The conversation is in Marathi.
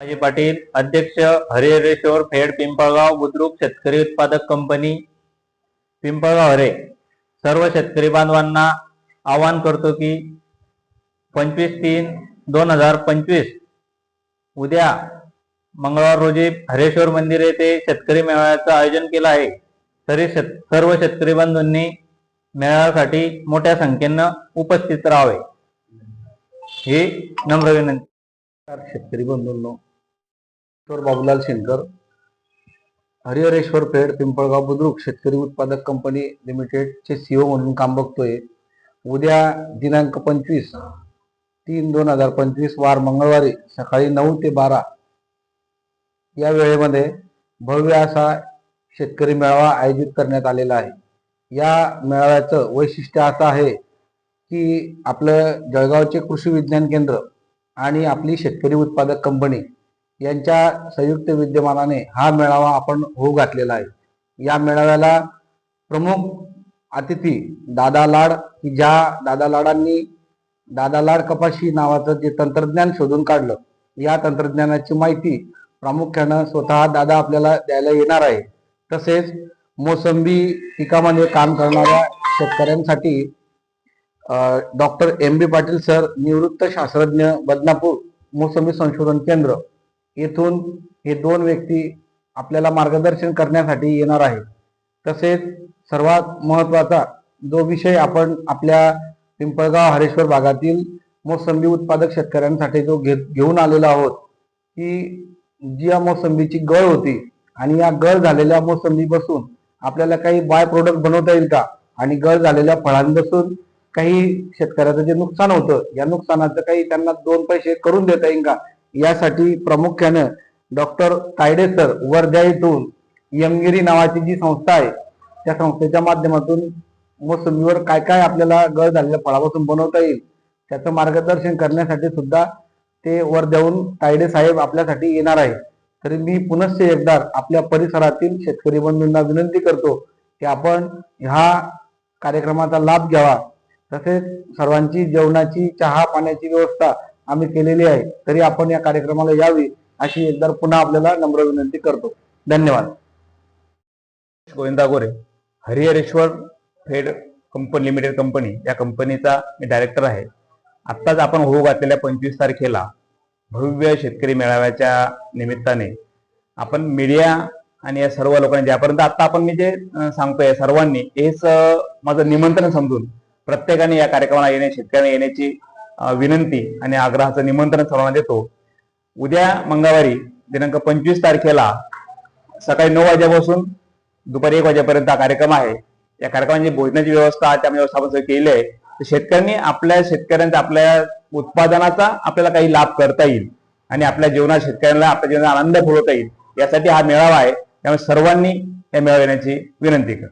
संभाजी पाटील अध्यक्ष हरिहरेश्वर फेड पिंपळगाव बुद्रुक शेतकरी उत्पादक कंपनी पिंपळगाव हरे. सर्व शेतकरी बांधवांना आवाहन करतो की पंचवीस तीन दोन हजार पंचवीस उद्या मंगळवार रोजी हरेश्वर मंदिर येथे शेतकरी मेळाव्याचं आयोजन केलं आहे. तरी शेत सर्व शेतकरी बांधवांनी मेळाव्यासाठी मोठ्या संख्येनं उपस्थित राहावे. ही नम्र विनंती. शेतकरी बंधूंनो बाबूलाल शेनकर हरिहरेश्वर पेठ पिंपळगाव बुद्रुक शेतकरी उत्पादक कंपनी लिमिटेडचे सीओ म्हणून काम बघतोय. उद्या दिनांक पंचवीस तीन दोन हजार पंचवीस वार मंगळवारी सकाळी नऊ ते बारा या वेळेमध्ये भव्य असा शेतकरी मेळावा आयोजित करण्यात आलेला आहे. या मेळाव्याचं वैशिष्ट्य असं आहे की आपलं जळगावचे कृषी विज्ञान केंद्र आणि आपली शेतकरी उत्पादक कंपनी यांच्या संयुक्त विद्यमानाने हा मेळावा आपण होऊ घातलेला आहे. या मेळाव्याला प्रमुख अतिथी दादा लाड की ज्या दादा लाडांनी दादा लाड कपाशी नावाचं जे तंत्रज्ञान शोधून काढलं या तंत्रज्ञानाची माहिती प्रामुख्यानं स्वतः दादा आपल्याला द्यायला येणार आहे. तसेच मोसंबी पिकामध्ये काम करणाऱ्या शेतकऱ्यांसाठी doctor M B Patil sir निवृत्त शास्त्रज्ञ बदनापूर मोसंबी संशोधन केंद्र येथून हे दोन व्यक्ती आपल्याला मार्गदर्शन करण्यासाठी येणार आहे तसेच सर्वात महत्त्वाचा जो विषय आपण आपल्या पिंपळगाव हरेश्वर भागातील मोसंबी उत्पादक शेतकऱ्यांसाठी जो घे घेऊन आलेलो आहोत की जी या मोसंबीची गळ होती आणि या गळ झालेल्या मोसंबीपासून आपल्याला काही बाय प्रोडक्ट बनवता येईल का? आणि गळ झालेल्या फळांपासून काही शेतकऱ्याचं जे नुकसान होतं या नुकसानाचं काही त्यांना दोन पैसे करून देता येईल का? यासाठी प्रामुख्यानं डॉक्टर तायडे सर वर्ध्या येथून यमगिरी नावाची जी संस्था आहे त्या संस्थेच्या माध्यमातून मोसंबीवर काय काय आपल्याला गळ झालेल्या फळापासून बनवता येईल त्याचं मार्गदर्शन करण्यासाठी सुद्धा ते वर्ध्याहून तायडे साहेब आपल्यासाठी येणार आहे तरी मी पुनश्च एकदा आपल्या परिसरातील शेतकरी बंधूंना विनंती करतो की आपण ह्या कार्यक्रमाचा लाभ घ्यावा. तसेच सर्वांची जेवणाची चहा पाण्याची व्यवस्था आम्ही केलेली आहे. तरी आपण या कार्यक्रमाला यावी अशी एकदा पुन्हा आपल्याला नम्र विनंती करतो. धन्यवाद. गोविंदा गोरे हरिहरेश्वर फेड कंपनी लिमिटेड कंपनी या कंपनीचा मी डायरेक्टर आहे. आत्ताच आपण होऊ घातलेल्या पंचवीस तारखेला भव्य शेतकरी मेळाव्याच्या निमित्ताने आपण मीडिया आणि या सर्व लोकांनी ज्यापर्यंत आता आपण मी जे सांगतोय सर्वांनी हेच माझं निमंत्रण समजून प्रत्येकाने या कार्यक्रमाला येणे शेतकऱ्यांना येण्याची विनंती आणि आग्रहाचं निमंत्रण सर्वांना देतो. उद्या मंगळवारी दिनांक पंचवीस तारखेला सकाळी नऊ वाजेपासून दुपारी एक वाजेपर्यंत हा कार्यक्रम आहे. या कार्यक्रमाची भोजनाची व्यवस्था त्यामध्ये व्यवस्थापन केली आहे. तर शेतकऱ्यांनी आपल्या शेतकऱ्यांचा आपल्या उत्पादनाचा आपल्याला काही लाभ करता येईल आणि आपल्या जीवनात शेतकऱ्यांना आपल्या जीवनात आनंद फुलवता येईल. यासाठी हा मेळावा आहे. त्यामुळे सर्वांनी या मेळाव्याची विनंती कर